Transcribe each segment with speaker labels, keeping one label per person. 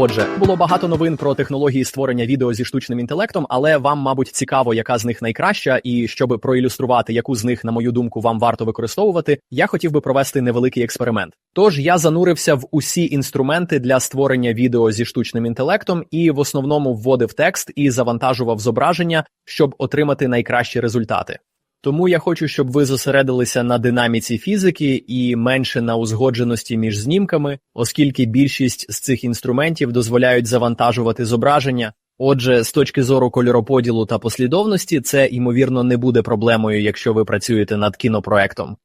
Speaker 1: Отже, було багато новин про технології створення відео зі штучним інтелектом, але вам, мабуть, цікаво, яка з них найкраща, і щоб проілюструвати, яку з них, на мою думку, вам варто використовувати, я хотів би провести невеликий експеримент. Тож я занурився в усі інструменти для створення відео зі штучним інтелектом і в основному вводив текст і завантажував зображення, щоб отримати найкращі результати. Тому я хочу, щоб ви зосередилися на динаміці фізики і менше на узгодженості між знімками, оскільки більшість з цих інструментів дозволяють завантажувати зображення. Отже, з точки зору кольороподілу та послідовності, це ймовірно не буде проблемою, якщо ви працюєте над кінопроектом.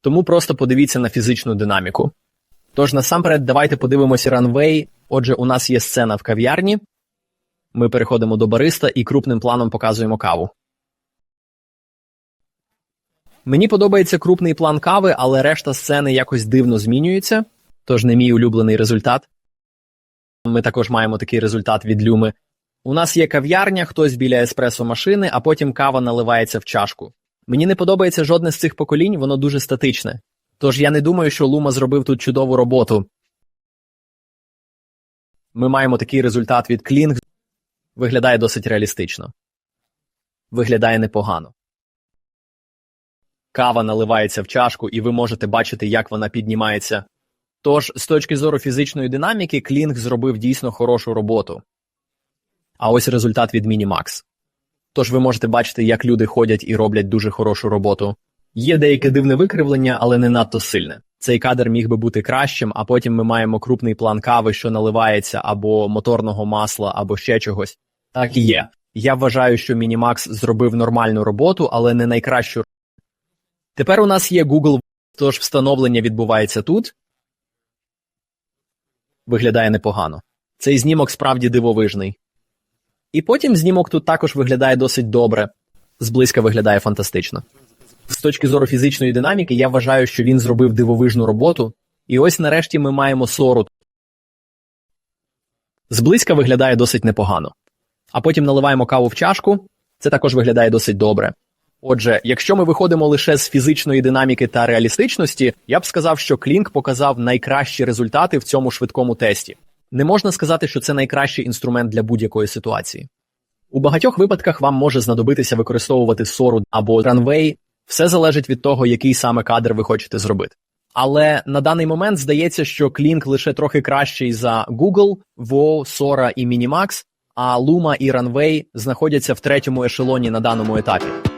Speaker 1: Тому просто подивіться на фізичну динаміку. Тож насамперед, давайте подивимося ранвей. Отже, у нас є сцена в кав'ярні. Ми переходимо до бариста і крупним планом показуємо каву. Мені подобається крупний план кави, але решта сцени якось дивно змінюється, тож не мій улюблений результат. Ми також маємо такий результат від люми. У нас є кав'ярня, хтось біля еспресо машини, а потім кава наливається в чашку. Мені не подобається жодне з цих поколінь, воно дуже статичне. Тож я не думаю, що Лума зробив тут чудову роботу. Ми маємо такий результат від Клінг. Виглядає досить реалістично. Виглядає непогано. Кава наливається в чашку, і ви можете бачити, як вона піднімається. Тож, з точки зору фізичної динаміки, Клінг зробив дійсно хорошу роботу. А ось результат від Мінімакс. Тож ви можете бачити, як люди ходять і роблять дуже хорошу роботу. Є деяке дивне викривлення, але не надто сильне. Цей кадр міг би бути кращим, а потім ми маємо крупний план кави, що наливається, або моторного масла, або ще чогось. Так і є. Я вважаю, що Мінімакс зробив нормальну роботу, але не найкращу. Тепер у нас є Google, тож встановлення відбувається тут. Виглядає непогано. Цей знімок справді дивовижний. І потім знімок тут також виглядає досить добре. Зблизька виглядає фантастично. З точки зору фізичної динаміки, я вважаю, що він зробив дивовижну роботу. І ось нарешті ми маємо сору. Зблизька виглядає досить непогано. А потім наливаємо каву в чашку. Це також виглядає досить добре. Отже, якщо ми виходимо лише з фізичної динаміки та реалістичності, я б сказав, що Клінк показав найкращі результати в цьому швидкому тесті. Не можна сказати, що це найкращий інструмент для будь-якої ситуації. У багатьох випадках вам може знадобитися використовувати сору або ранвей, все залежить від того, який саме кадр ви хочете зробити. Але на даний момент здається, що Клінк лише трохи кращий за Google, WoW, Sora і Minimax, а Luma і Runway знаходяться в третьому ешелоні на даному етапі.